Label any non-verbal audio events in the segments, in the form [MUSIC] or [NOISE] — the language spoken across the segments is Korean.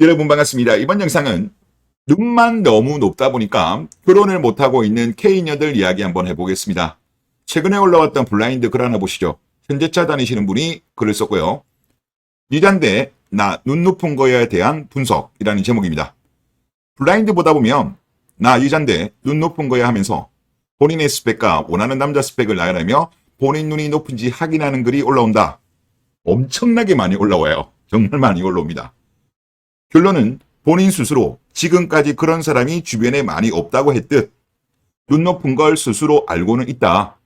여러분 반갑습니다. 이번 영상은 눈만 너무 높다 보니까 결혼을 못하고 있는 K녀들 이야기 한번 해보겠습니다. 최근에 올라왔던 블라인드 글 하나 보시죠. 현대차 다니시는 분이 글을 썼고요. 유잔대 나눈 높은 거에 대한 분석이라는 제목입니다. 블라인드 보다 보면 나 유잔대 눈 높은 거야 하면서 본인의 스펙과 원하는 남자 스펙을 나열하며 본인 눈이 높은지 확인하는 글이 올라온다. 엄청나게 많이 올라와요. 정말 많이 올라옵니다. 결론은 본인 스스로 지금까지 그런 사람이 주변에 많이 없다고 했듯 눈 높은 걸 스스로 알고는 있다.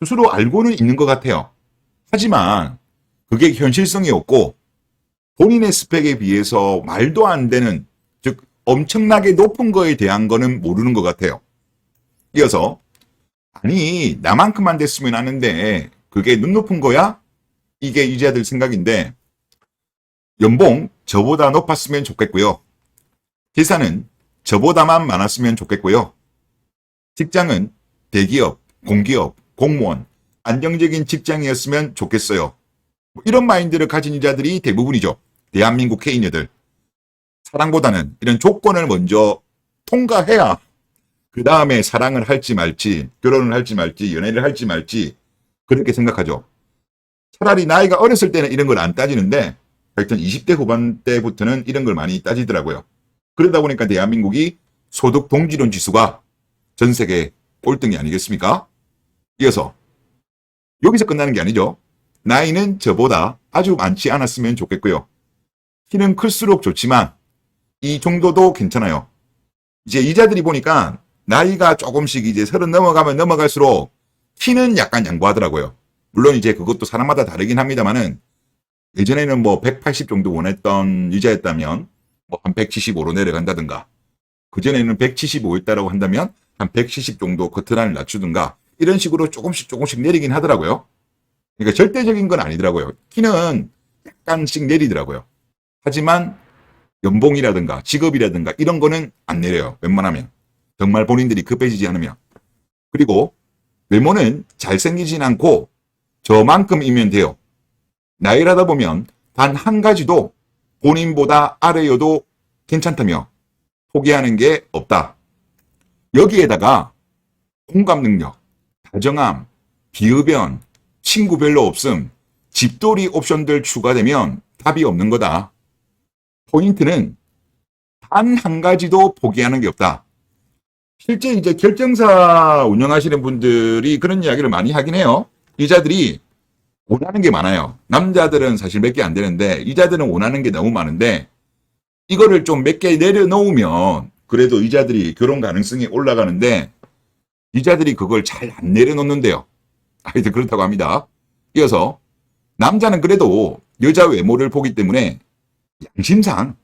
스스로 알고는 있는 것 같아요. 하지만 그게 현실성이 없고 본인의 스펙에 비해서 말도 안 되는 즉 엄청나게 높은 거에 대한 거는 모르는 것 같아요. 이어서 아니 나만큼만 됐으면 하는데 그게 눈 높은 거야? 이게 유지아들 생각인데 연봉 저보다 높았으면 좋겠고요. 회사는 저보다만 많았으면 좋겠고요. 직장은 대기업, 공기업, 공무원, 안정적인 직장이었으면 좋겠어요. 뭐 이런 마인드를 가진 여자들이 대부분이죠. 대한민국 K녀들. 사랑보다는 이런 조건을 먼저 통과해야 그 다음에 사랑을 할지 말지, 결혼을 할지 말지, 연애를 할지 말지 그렇게 생각하죠. 차라리 나이가 어렸을 때는 이런 걸 안 따지는데 하여튼 20대 후반대부터는 이런 걸 많이 따지더라고요. 그러다 보니까 대한민국이 소득 동지론 지수가 전 세계 꼴등이 아니겠습니까? 이어서 여기서 끝나는 게 아니죠. 나이는 저보다 아주 많지 않았으면 좋겠고요. 키는 클수록 좋지만 이 정도도 괜찮아요. 이제 이자들이 보니까 나이가 조금씩 이제 서른 넘어가면 넘어갈수록 키는 약간 양보하더라고요. 물론 이제 그것도 사람마다 다르긴 합니다만은 예전에는 뭐 180 정도 원했던 유자였다면 뭐 한 175로 내려간다든가 그전에는 175였다라고 한다면 한 170 정도 커트라인을 낮추든가 이런 식으로 조금씩 조금씩 내리긴 하더라고요. 그러니까 절대적인 건 아니더라고요. 키는 약간씩 내리더라고요. 하지만 연봉이라든가 직업이라든가 이런 거는 안 내려요. 웬만하면. 정말 본인들이 급해지지 않으면. 그리고 외모는 잘생기진 않고 저만큼이면 돼요. 나이를 하다 보면 단 한 가지도 본인보다 아래여도 괜찮다며 포기하는 게 없다. 여기에다가 공감 능력, 다정함, 비흡연, 친구 별로 없음, 집돌이 옵션들 추가되면 답이 없는 거다. 포인트는 단 한 가지도 포기하는 게 없다. 실제 이제 결정사 운영하시는 분들이 그런 이야기를 많이 하긴 해요. 이자들이 원하는 게 많아요. 남자들은 사실 몇 개 안 되는데 이자들은 원하는 게 너무 많은데 이거를 좀 몇 개 내려놓으면 그래도 이자들이 결혼 가능성이 올라가는데 이자들이 그걸 잘 안 내려놓는데요. [LAUGHS] 하여튼 그렇다고 합니다. 이어서 남자는 그래도 여자 외모를 보기 때문에 양심상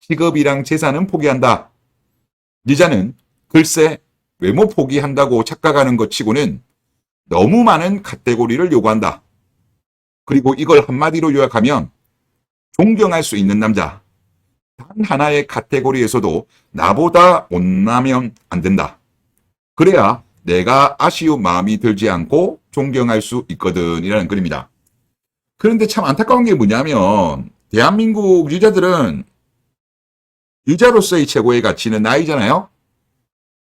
직업이랑 재산은 포기한다. 여자는 글쎄 외모 포기한다고 착각하는 것 치고는 너무 많은 카테고리를 요구한다. 그리고 이걸 한마디로 요약하면 존경할 수 있는 남자. 단 하나의 카테고리에서도 나보다 못나면 안 된다. 그래야 내가 아쉬운 마음이 들지 않고 존경할 수 있거든. 이라는 글입니다. 그런데 참 안타까운 게 뭐냐면 대한민국 유자들은 유자로서의 최고의 가치는 나이잖아요.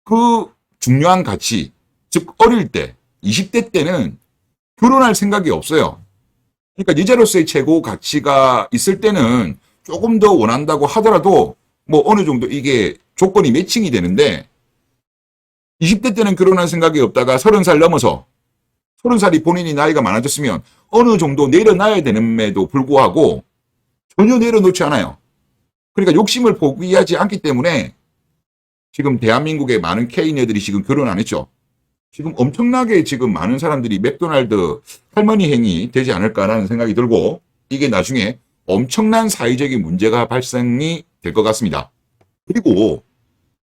그 중요한 가치, 즉 어릴 때 20대 때는 결혼할 생각이 없어요. 그러니까 여자로서의 최고 가치가 있을 때는 조금 더 원한다고 하더라도 뭐 어느 정도 이게 조건이 매칭이 되는데 20대 때는 결혼할 생각이 없다가 30살 넘어서 30살이 본인이 나이가 많아졌으면 어느 정도 내려놔야 되는데도 불구하고 전혀 내려놓지 않아요. 그러니까 욕심을 포기하지 않기 때문에 지금 대한민국의 많은 K녀들이 지금 결혼 안 했죠. 지금 엄청나게 지금 많은 사람들이 맥도날드 할머니 행위 되지 않을까라는 생각이 들고 이게 나중에 엄청난 사회적인 문제가 발생이 될 것 같습니다. 그리고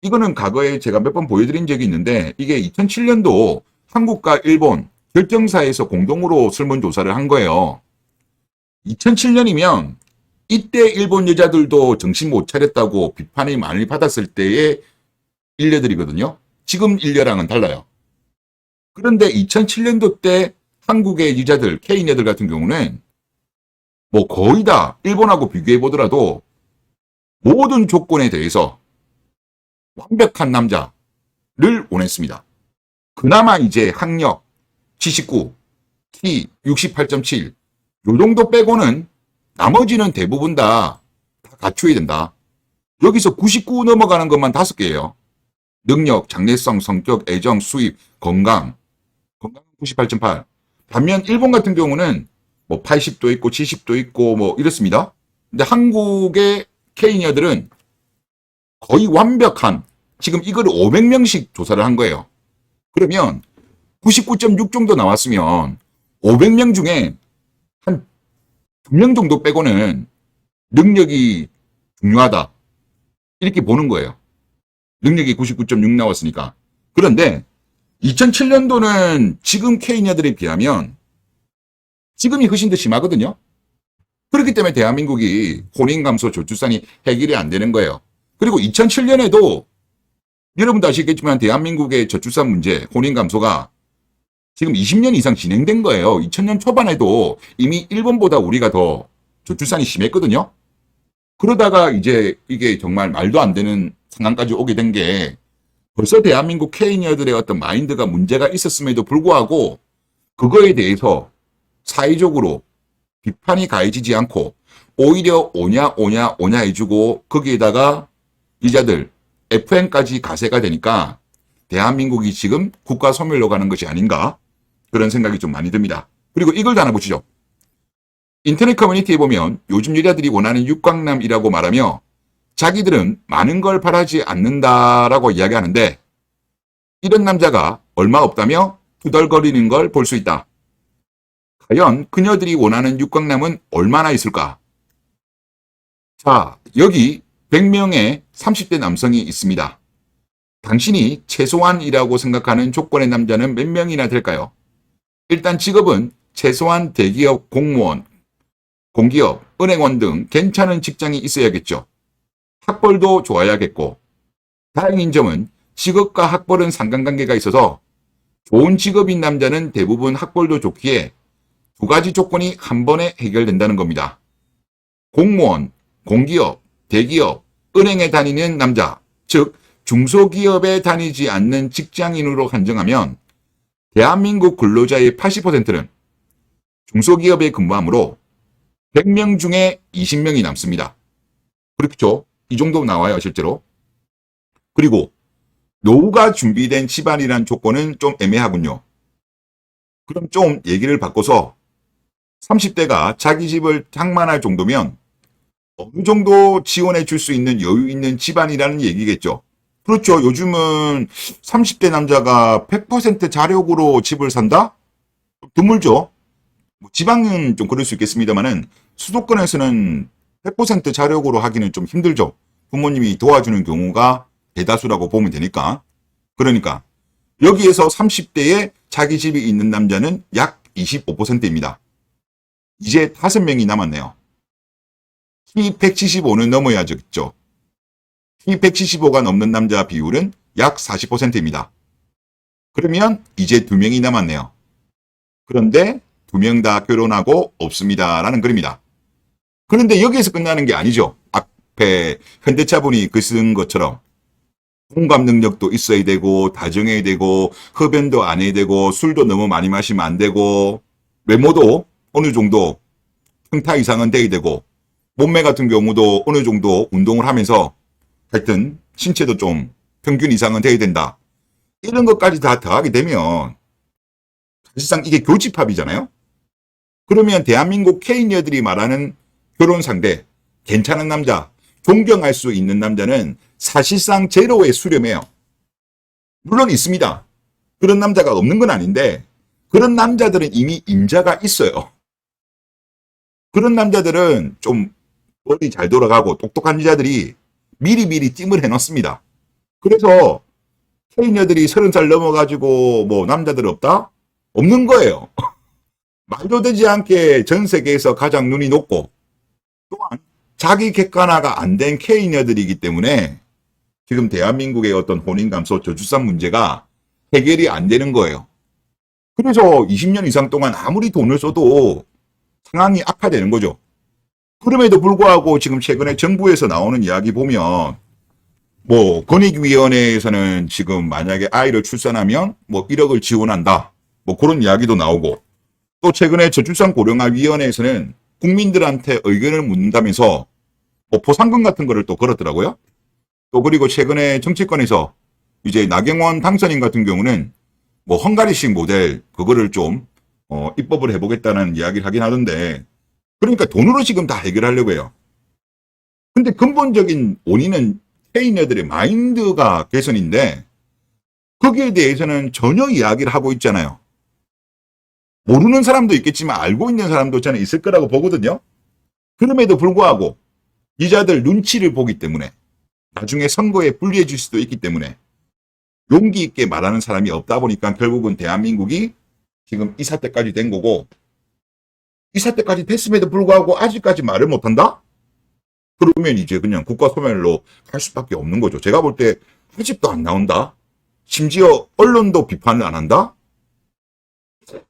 이거는 과거에 제가 몇 번 보여드린 적이 있는데 이게 2007년도 한국과 일본 결정사에서 공동으로 설문조사를 한 거예요. 2007년이면 이때 일본 여자들도 정신 못 차렸다고 비판이 많이 받았을 때의 일녀들이거든요. 지금 일녀랑은 달라요. 그런데 2007년도 때 한국의 유자들, K녀들 같은 경우는 뭐 거의 다 일본하고 비교해 보더라도 모든 조건에 대해서 완벽한 남자를 원했습니다. 그나마 이제 학력 79, 키 68.7, 요 정도 빼고는 나머지는 대부분 다, 다 갖춰야 된다. 여기서 99 넘어가는 것만 다섯 개예요. 능력, 장래성, 성격, 애정, 수입, 건강. 건강 98.8. 반면 일본 같은 경우는 뭐 80도 있고 70도 있고 뭐 이렇습니다. 근데 한국의 케이니어들은 거의 완벽한 지금 이거를 500명씩 조사를 한 거예요. 그러면 99.6 정도 나왔으면 500명 중에 한 2명 정도 빼고는 능력이 중요하다. 이렇게 보는 거예요. 능력이 99.6 나왔으니까. 그런데 2007년도는 지금 케이냐들에 비하면 지금이 더 심하거든요. 그렇기 때문에 대한민국이 혼인 감소 저출산이 해결이 안 되는 거예요. 그리고 2007년에도 여러분도 아시겠지만 대한민국의 저출산 문제, 혼인 감소가 지금 20년 이상 진행된 거예요. 2000년 초반에도 이미 일본보다 우리가 더 저출산이 심했거든요. 그러다가 이제 이게 정말 말도 안 되는 상황까지 오게 된 게 벌써 대한민국 케이니어들의 어떤 마인드가 문제가 있었음에도 불구하고 그거에 대해서 사회적으로 비판이 가해지지 않고 오히려 오냐 오냐 오냐 해주고 거기에다가 이자들 FN까지 가세가 되니까 대한민국이 지금 국가 소멸로 가는 것이 아닌가 그런 생각이 좀 많이 듭니다. 그리고 이걸 다 하나 보시죠. 인터넷 커뮤니티에 보면 요즘 여자들이 원하는 육광남이라고 말하며 자기들은 많은 걸 바라지 않는다라고 이야기하는데 이런 남자가 얼마 없다며 투덜거리는 걸 볼 수 있다. 과연 그녀들이 원하는 육광남은 얼마나 있을까? 자, 여기 100명의 30대 남성이 있습니다. 당신이 최소한이라고 생각하는 조건의 남자는 몇 명이나 될까요? 일단 직업은 최소한 대기업 공무원, 공기업, 은행원 등 괜찮은 직장이 있어야겠죠. 학벌도 좋아야겠고, 다행인 점은 직업과 학벌은 상관관계가 있어서 좋은 직업인 남자는 대부분 학벌도 좋기에 두 가지 조건이 한 번에 해결된다는 겁니다. 공무원, 공기업, 대기업, 은행에 다니는 남자, 즉 중소기업에 다니지 않는 직장인으로 한정하면 대한민국 근로자의 80%는 중소기업에 근무하므로 100명 중에 20명이 남습니다. 그렇죠? 이 정도 나와요, 실제로. 그리고 노후가 준비된 집안이란 조건은 좀 애매하군요. 그럼 좀 얘기를 바꿔서 30대가 자기 집을 장만할 정도면 어느 정도 지원해 줄 수 있는 여유 있는 집안이라는 얘기겠죠. 그렇죠. 요즘은 30대 남자가 100% 자력으로 집을 산다? 드물죠. 뭐 지방은 좀 그럴 수 있겠습니다만은 수도권에서는 100% 자력으로 하기는 좀 힘들죠. 부모님이 도와주는 경우가 대다수라고 보면 되니까. 그러니까 여기에서 30대에 자기 집이 있는 남자는 약 25%입니다. 이제 5명이 남았네요. 키 175는 넘어야겠죠. 키 175가 넘는 남자 비율은 약 40%입니다. 그러면 이제 2명이 남았네요. 그런데 2명 다 결혼하고 없습니다. 라는 글입니다. 그런데 여기에서 끝나는 게 아니죠. 앞에 현대차분이 그 쓴 것처럼 공감 능력도 있어야 되고 다정해야 되고 흡연도 안 해야 되고 술도 너무 많이 마시면 안 되고 외모도 어느 정도 평타 이상은 돼야 되고 몸매 같은 경우도 어느 정도 운동을 하면서 하여튼 신체도 좀 평균 이상은 돼야 된다. 이런 것까지 다 더하게 되면 사실상 이게 교집합이잖아요. 그러면 대한민국 케이니어들이 말하는 결혼 상대, 괜찮은 남자, 존경할 수 있는 남자는 사실상 제로의 수렴해요. 물론 있습니다. 그런 남자가 없는 건 아닌데 그런 남자들은 이미 임자가 있어요. 그런 남자들은 좀 머리 잘 돌아가고 똑똑한 여자들이 미리미리 찜을 해놨습니다. 그래서 케이녀들이 서른 살 넘어가지고 뭐 남자들 없다? 없는 거예요. [LAUGHS] 말도 되지 않게 전 세계에서 가장 눈이 높고 또한 자기 객관화가 안된 케이녀들이기 때문에 지금 대한민국의 어떤 혼인 감소 저출산 문제가 해결이 안 되는 거예요. 그래서 20년 이상 동안 아무리 돈을 써도 상황이 악화되는 거죠. 그럼에도 불구하고 지금 최근에 정부에서 나오는 이야기 보면 뭐 권익위원회에서는 지금 만약에 아이를 출산하면 뭐 1억을 지원한다. 뭐 그런 이야기도 나오고 또 최근에 저출산 고령화 위원회에서는 국민들한테 의견을 묻는다면서 뭐 보상금 같은 거를 또 걸었더라고요. 또 그리고 최근에 정치권에서 이제 나경원 당선인 같은 경우는 뭐 헝가리식 모델 그거를 좀 어, 입법을 해보겠다는 이야기를 하긴 하던데 그러니까 돈으로 지금 다 해결하려고 해요. 근데 근본적인 원인은 테이너들의 마인드가 개선인데 거기에 대해서는 전혀 이야기를 하고 있잖아요. 모르는 사람도 있겠지만 알고 있는 사람도 저는 있을 거라고 보거든요. 그럼에도 불구하고 기자들 눈치를 보기 때문에 나중에 선거에 불리해 줄 수도 있기 때문에 용기 있게 말하는 사람이 없다 보니까 결국은 대한민국이 지금 이 사태까지 된 거고 이 사태까지 됐음에도 불구하고 아직까지 말을 못한다? 그러면 이제 그냥 국가 소멸로 갈 수밖에 없는 거죠. 제가 볼때 아직도 안 나온다? 심지어 언론도 비판을 안 한다?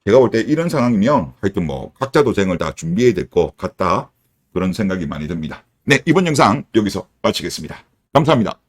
제가 볼 때 이런 상황이면 하여튼 뭐 각자 도생을 다 준비해야 될 것 같다. 그런 생각이 많이 듭니다. 네, 이번 영상 여기서 마치겠습니다. 감사합니다.